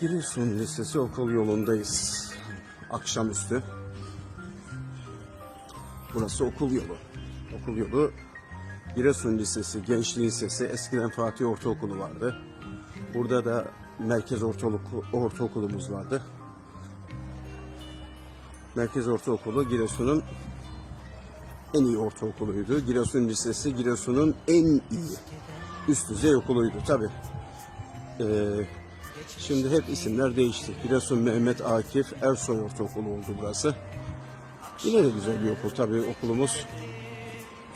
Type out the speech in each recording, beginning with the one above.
Giresun Lisesi okul yolundayız. Akşamüstü. Burası okul yolu. Okul yolu Giresun Lisesi, Gençliği Lisesi, eskiden Fatih Ortaokulu vardı. Burada da Merkez Ortaokulu, Ortaokulumuz vardı. Merkez Ortaokulu Giresun'un en iyi ortaokuluydu. Giresun Lisesi Giresun'un en iyi üst düzey okuluydu tabi. Şimdi hep isimler değişti. Giresun Mehmet Akif Ersoy Ortaokulu oldu burası. Yine de güzel bir okul tabi okulumuz.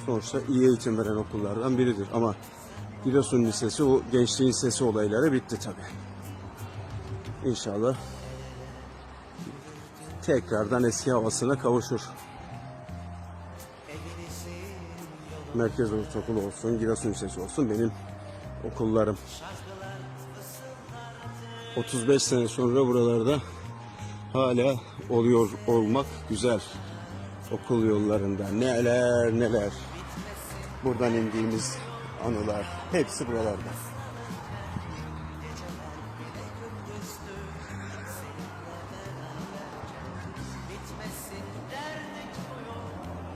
Sonuçta iyi eğitim veren okullardan biridir ama Giresun Lisesi o gençliğin sesi olayları bitti tabi. İnşallah tekrardan eski havasına kavuşur. Merkez Ortaokulu olsun, Giresun Lisesi olsun benim okullarım. 35 sene sonra buralarda hala oluyor olmak güzel. Okul yollarında neler neler. Buradan indiğimiz anılar hepsi buralarda.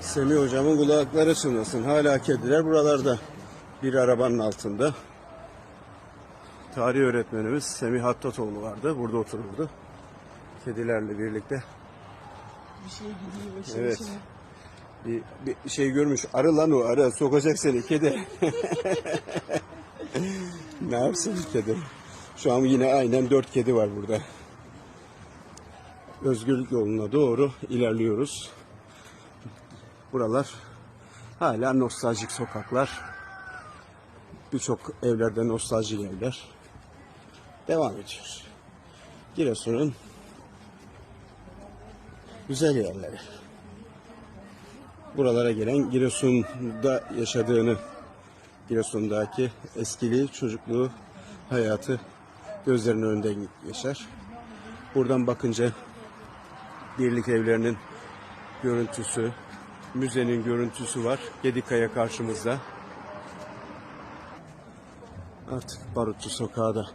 Semih hocamın kulakları çınlasın. Hala kediler buralarda. Bir arabanın altında. Tarih öğretmenimiz Semih Hattatoğlu vardı. Burada otururdu. Kedilerle birlikte. Bir şey gidiyor işin Evet. içine. Bir, bir şey görmüş. Arı lan o arı. Sokacak seni kedi. ne yapsın kedi? Şu an yine aynen dört kedi var burada. Özgürlük yoluna doğru ilerliyoruz. Buralar hala nostaljik sokaklar. Birçok evlerde nostaljik evler. Devam ediyor. Giresun'un güzel yerleri. Buralara gelen Giresun'da yaşadığını, Giresun'daki eskiliği, çocukluğu, hayatı gözlerinin önünden geçer. Buradan bakınca birlik evlerinin görüntüsü, müzenin görüntüsü var. Gedikaya karşımızda. Artık Barutçu Sokağı da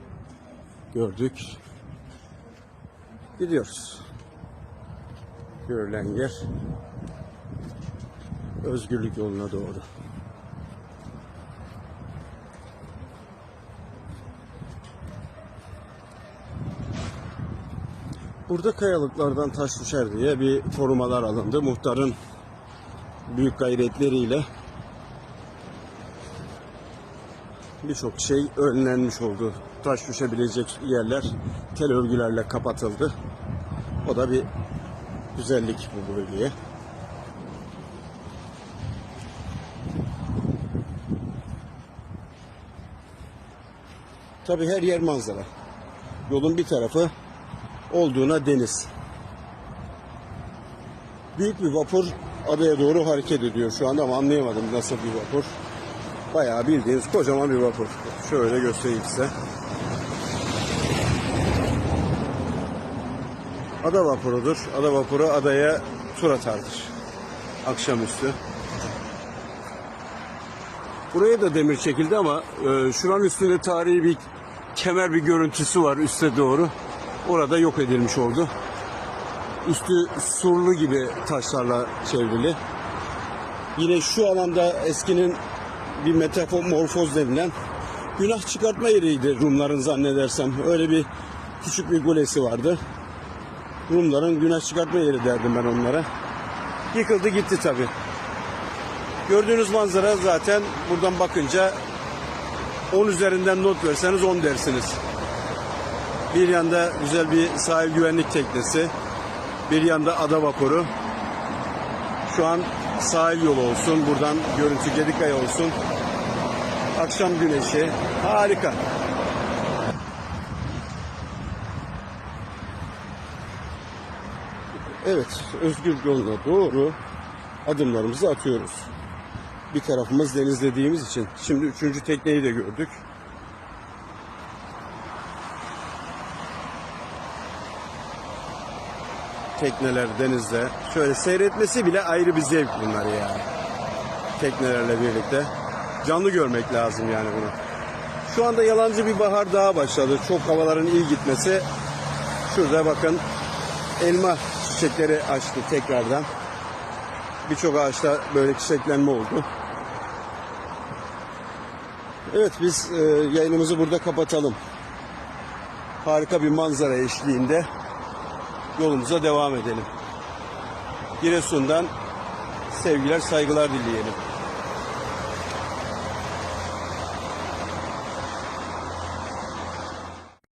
gördük. Gidiyoruz. Görülen yer özgürlük yoluna doğru. Burada kayalıklardan taş düşer diye bir korumalar alındı. Muhtarın büyük gayretleriyle birçok şey önlenmiş oldu. Taş düşebilecek yerler tel örgülerle kapatıldı. O da bir güzellik bu bölgeye. Tabi her yer manzara. Yolun bir tarafı olduğuna deniz. Büyük bir vapur adaya doğru hareket ediyor şu anda ama anlayamadım nasıl bir vapur. Bayağı bildiğiniz kocaman bir vapur. Şöyle göstereyim size. Ada vapurudur. Ada vapuru adaya tur atardır. Akşamüstü. Buraya da demir çekildi ama e, şuranın üstünde tarihi bir kemer bir görüntüsü var üste doğru. Orada yok edilmiş oldu. Üstü surlu gibi taşlarla çevrili. Yine şu alanda eskinin bir metamorfoz denilen günah çıkartma yeriydi Rumların zannedersem. Öyle bir küçük bir kulesi vardı. Rumların günah çıkartma yeri derdim ben onlara. Yıkıldı gitti tabi. Gördüğünüz manzara zaten buradan bakınca 10 üzerinden not verseniz 10 dersiniz. Bir yanda güzel bir sahil güvenlik teknesi, bir yanda ada vapuru. Şu an sahil yolu olsun, buradan görüntü Gedikaya olsun. Akşam güneşi, harika. Evet, özgür yoluna doğru adımlarımızı atıyoruz. Bir tarafımız deniz dediğimiz için. Şimdi üçüncü tekneyi de gördük. Tekneler denizde. Şöyle seyretmesi bile ayrı bir zevk bunlar yani. Teknelerle birlikte. Canlı görmek lazım yani bunu. Şu anda yalancı bir bahar daha başladı. Çok havaların iyi gitmesi Şurada bakın elma çiçekleri açtı tekrardan. Birçok ağaçta böyle çiçeklenme oldu. Evet biz e, yayınımızı burada kapatalım. Harika bir manzara eşliğinde yolumuza devam edelim. Giresun'dan sevgiler saygılar dileyelim.